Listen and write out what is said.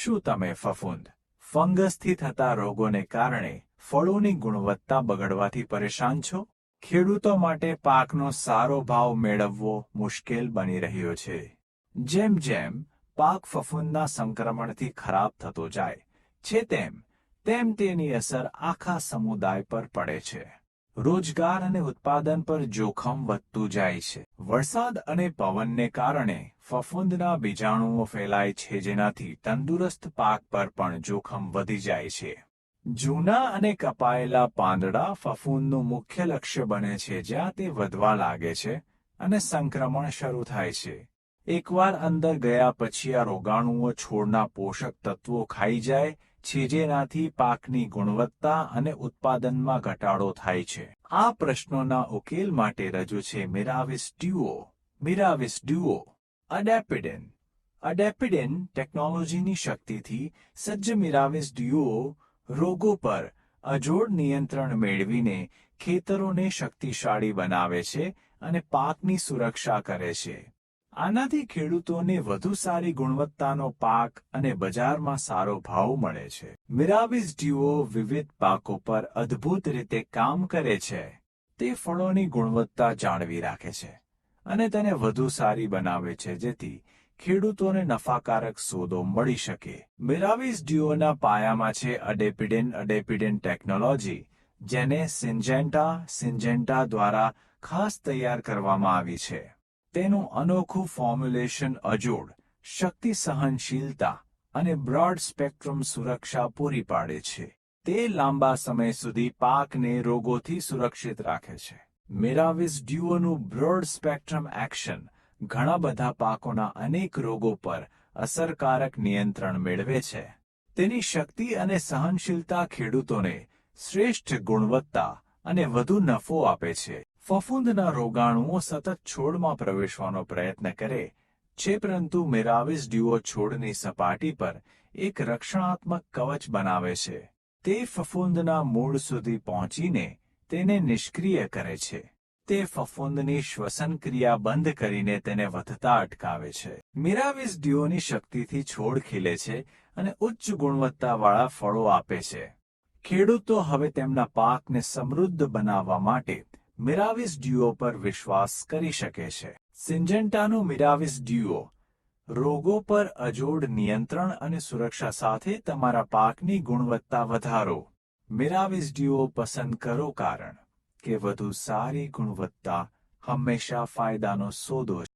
શું તમે ફફૂંદ, ફંગસથી થતા રોગોને કારણે ફળોની ગુણવત્તા બગડવાથી પરેશાન છો? ખેડૂતો માટે પાકનો સારો ભાવ મેળવવો મુશ્કેલ બની રહ્યો છે. જેમ જેમ પાક ફફૂંદના સંક્રમણથી ખરાબ થતો જાય છે, તેમ તેમ તેની અસર આખા સમુદાય પર પડે છે. રોજગાર અને ઉત્પાદન પર જોખમ વધતું જાય છે. વરસાદ અને પવનને કારણે ફફૂંદના બીજાણુઓ ફેલાય છે, જેનાથી તંદુરસ્ત પાક પર પણ જોખમ વધી જાય છે. જૂના અને કપાયેલા પાંદડા ફફૂંદનું મુખ્ય લક્ષ્ય બને છે, જ્યાં તે વધવા લાગે છે અને સંક્રમણ શરૂ થાય છે. એકવાર અંદર ગયા પછી આ રોગાણુઓ છોડના પોષક તત્વો ખાઈ જાય છે જેનાથી પાકની ગુણવત્તા અને ઉત્પાદનમાં ઘટાડો થાય છે. આ પ્રશ્નોના ઉકેલ માટે રજૂ છે મિરાવિસ ડ્યુઓ મિરાવિસ ડ્યુઓ, અડેપિડેન. અડેપિડેન ટેકનોલોજીની શક્તિથી સજ્જ મિરાવિસ ડ્યુઓ રોગો પર અજોડ નિયંત્રણ મેળવીને ખેતરોને શક્તિશાળી બનાવે છે અને પાકની સુરક્ષા કરે છે. આનાથી ખેડૂતોને વધુ સારી ગુણવત્તાનો પાક અને બજારમાં સારો ભાવ મળે છે. મિરાવિસ ડ્યુઓ વિવિધ પાકો પર અદ્ભુત રીતે કામ કરે છે. તે ફળોની ગુણવત્તા જાળવી રાખે છે અને તેને વધુ સારી બનાવે છે જેથી ખેડૂતોને નફાકારક સોદો મળી શકે. મિરાવિસ ડ્યુઓના પાયામાં છે અડેપિડેન અડેપિડેન ટેકનોલોજી, જેને સિન્જેન્ટા સિન્જેન્ટા દ્વારા ખાસ તૈયાર કરવામાં આવી છે. તેનું અનોખું ફોર્મ્યુલેશન અજોડ શક્તિ સહનશીલતા અને બ્રોડ સ્પેક્ટ્રમ સુરક્ષા પૂરી પાડે છે. તે લાંબા સમય સુધી પાકને રોગોથી સુરક્ષિત રાખે છે. મેરાવિસ ડ્યુઓનું બ્રોડ સ્પેક્ટ્રમ એક્શન ઘણા બધા પાકોના અનેક રોગો પર અસરકારક નિયંત્રણ મેળવે છે. તેની શક્તિ અને સહનશીલતા ખેડૂતોને શ્રેષ્ઠ ગુણવત્તા અને વધુ નફો આપે છે. ફફૂંદના રોગાણુઓ સતત છોડમાં પ્રવેશવાનો પ્રયત્ન કરે, છે પરંતુ મેરાવિસ ડ્યુઓ છોડની સપાટી પર એક રક્ષણાત્મક કવચ બનાવે છે. તે ફફૂંદના મૂળ સુધી પહોંચીને તેને નિષ્ક્રિય કરે છે. તે ફફૂંદની શ્વસન ક્રિયા બંધ કરીને તેને વધતા અટકાવે છે. મિરાવિસ ડ્યુઓની શક્તિથી છોડ ખીલે છે અને ઉચ્ચ ગુણવત્તાવાળા ફળો આપે છે. ખેડૂતો હવે તેમના પાકને સમૃદ્ધ બનાવવા માટે મિરાવિસ ડ્યુઓ પર વિશ્વાસ કરી શકે છે. સિન્જેન્ટાનું મિરાવિસ ડ્યુઓ, રોગો પર અજોડ નિયંત્રણ અને સુરક્ષા સાથે તમારા પાકની ગુણવત્તા વધારો. મિરાવિસ ડ્યુઓ પસંદ કરો કારણ કે વધુ સારી ગુણવત્તા હંમેશા ફાયદાનો સોદો